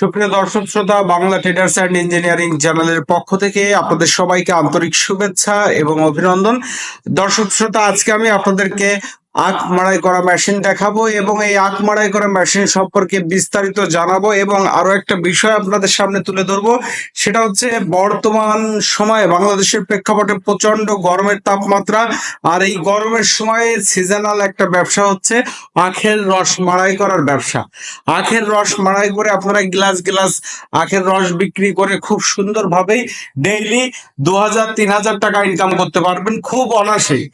সুপ্রিয় দর্শক শ্রোতা, বাংলা ট্রেডার্স অ্যান্ড ইঞ্জিনিয়ারিং চ্যানেলের পক্ষ থেকে আপনাদের সবাইকে আন্তরিক শুভেচ্ছা এবং অভিনন্দন। দর্শক শ্রোতা, আজকে আমি আপনাদেরকে আখ মাড়াই করা মেশিন দেখাবো এবং এই আখ মাড়াই করা মেশিন সম্পর্কে বিস্তারিত জানাব এবং আরও একটা বিষয় আপনাদের সামনে তুলে ধরবো। সেটা হচ্ছে বর্তমান সময়ে বাংলাদেশের প্রেক্ষাপটে প্রচণ্ড গরমের তাপমাত্রা আর এই গরমের সময়ে সিজনাল একটা ব্যবসা হচ্ছে আখের রস মাড়াই করার ব্যবসা। আখের রস মাড়াই করে আপনারা গ্লাস গ্লাস আখের রস বিক্রি করে খুব সুন্দরভাবেই ডেইলি দু হাজার, তিন হাজার টাকা ইনকাম করতে পারবেন, খুব অনাসেই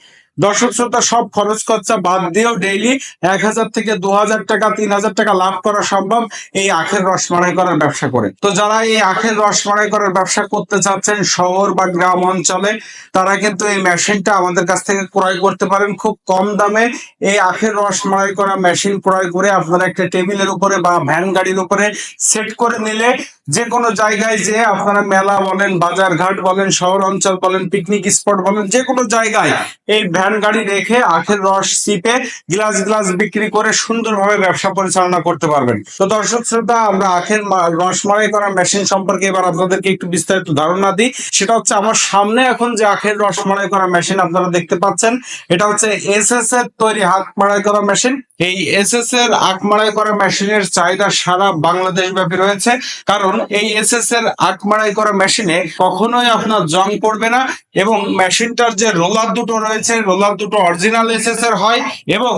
দর্শক শ্রোতা, সব খরচ খরচা বাদ দিয়েও ডেইলি এক হাজার থেকে দু হাজার টাকা, তিন হাজার টাকা লাভ করা সম্ভব এই আখের রস মাড়াই করার ব্যবসা করে। তো যারা এই আখের রস মাড়াই করার ব্যবসা করতে চাচ্ছেন শহর বা গ্রাম অঞ্চলে, তারা কিন্তু এই মেশিনটা আমাদের কাছ থেকে ক্রয় করতে পারেন। খুব কম দামে এই আখের রস মারাই করা মেশিন ক্রয় করে আপনারা একটা টেবিলের উপরে বা ভ্যান গাড়ির উপরে সেট করে নিলে যে কোনো জায়গায় যে আপনারা মেলা বলেন বাজার ঘাট বলেন, শহর অঞ্চল বলেন পিকনিক স্পট বলেন যে কোনো জায়গায় এই গাড়ি রেখে আখের রস চিপে গ্লাস গ্লাস বিক্রি করে সুন্দরভাবে ব্যবসা পরিচালনা করতে পারবেন। তো দর্শক শ্রোতা, আমরা আখের রস মারাই করা মেশিন সম্পর্কে এবার আপনাদেরকে একটু বিস্তারিত ধারণা দিই। সেটা হচ্ছে আমার সামনে এখন যে আখের রস মারাই করা মেশিন আপনারা দেখতে পাচ্ছেন, এটা হচ্ছে এস এস এর তৈরি হাত মাড়াই করা মেশিন এই এস এস এর মাড়াই করা মেশিনের চাহিদা সারা বাংলাদেশ ব্যাপী রয়েছে। কারণ এই এস এস এর মাড়াই করা মেশিনে কখনোই আপনার জং পড়বে না এবং মেশিনটার যে রোলার দুটো রয়েছে রোলার দুটো অরিজিনাল এস এস এর হয় এবং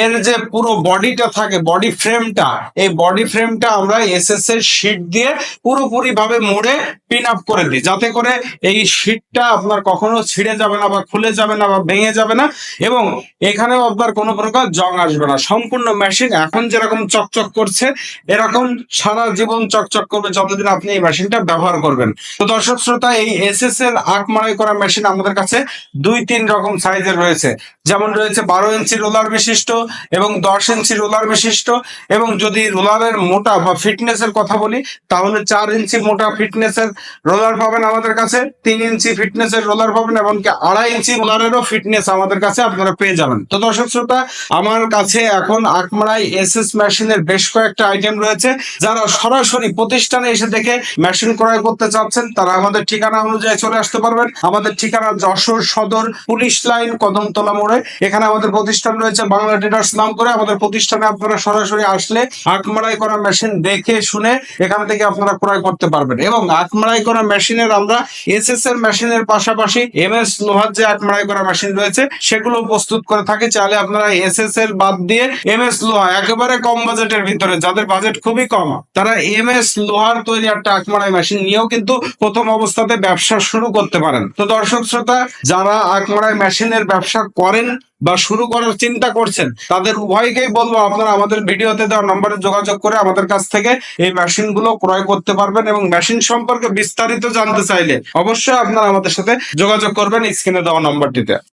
এর যে পুরো বডিটা থাকে বডি ফ্রেমটা এই বডি ফ্রেমটা আমরা এস এস এর শিট দিয়ে পুরোপুরি ভাবে মোড়ে পিন আপ করে দিই। যাতে করে এই শিটটা আপনার কখনো ছিঁড়ে যাবে না বা খুলে যাবে না বা ভেঙে যাবে না এবং এখানেও আপনার কোনো প্রকার জং আসবে না। সম্পূর্ণ মেশিন এখন যেরকম চকচক করছে, এরকম সারা জীবন চকচক করবে যতদিন আপনি এই মেশিনটা ব্যবহার করবেন। তো দর্শক শ্রোতা, এই এস এস এর আখ মারাই করা মেশিন আমাদের কাছে দুই তিন রকম সাইজের রয়েছে। যেমন রয়েছে বারো ইঞ্চি রোলার বিশিষ্ট এবং দশ ইঞ্চি রোলার বিশিষ্ট এবং যদি রোলারের মোটা বা ফিটনেস এর কথা বলি, তাহলে চার ইঞ্চি মোটা ফিটনেস এর রোলার পাবেন আমাদের কাছে, তিন ইঞ্চি ফিটনেস এর রোলার পাবেন এমনকি আড়াই ইঞ্চি রোলারেরও ফিটনেস আমাদের কাছে আপনারা পেয়ে যাবেন। তো দর্শক শ্রোতা, আমার কাছে এখন আকমারাই এস এস মেশিনের বেশ কয়েকটা আইটেম রয়েছে, যারা সরাসরি প্রতিষ্ঠানে এসে দেখে মেশিন ক্রয় করতে চাচ্ছেন, তারা আমাদের ঠিকানা অনুযায়ী চলে আসতে পারবেন। আমাদের ঠিকানা যশোর সদর পুলিশ লাইন, কদমতলা মোড়ে। এখানে আমাদের প্রতিষ্ঠান রয়েছে বাংলা ট্রেডার্স নাম করে। আমাদের প্রতিষ্ঠানে আপনারা সরাসরি আসলে আখমারাই করা মেশিন দেখে শুনে এখান থেকে আপনারা ক্রয় করতে পারবেন। এবং আখমারাই করা মেশিনের আমরা এস এস এর মেশিনের পাশাপাশি এম এস লোহার যে আখমারাই করা মেশিন রয়েছে, সেগুলো প্রস্তুত করে থাকে। চাইলে আপনারা এস এস এর বাদ দিয়ে এম এস লোহা, একেবারে কম বাজেটের ভিতরে, যাদের বাজেট খুবই কম। তারা এম এস লোহার তৈরি একটা আখমারাই মেশিন নিয়েও কিন্তু প্রথম অবস্থাতে ব্যবসা শুরু করতে পারেন। তো দর্শক শ্রোতা, যারা আখমারাই মেশিনের ব্যবসা করেন বা শুরু করার চিন্তা করছেন, তাদের উভয়কেই বলব, আপনারা আমাদের ভিডিওতে দেওয়া নম্বরে যোগাযোগ করে আমাদের কাছ থেকে এই মেশিনগুলো ক্রয় করতে পারবেন এবং মেশিন সম্পর্কে বিস্তারিত জানতে চাইলে অবশ্যই আপনারা আমাদের সাথে যোগাযোগ করবেন স্ক্রিনে দেওয়া নম্বরটিতে।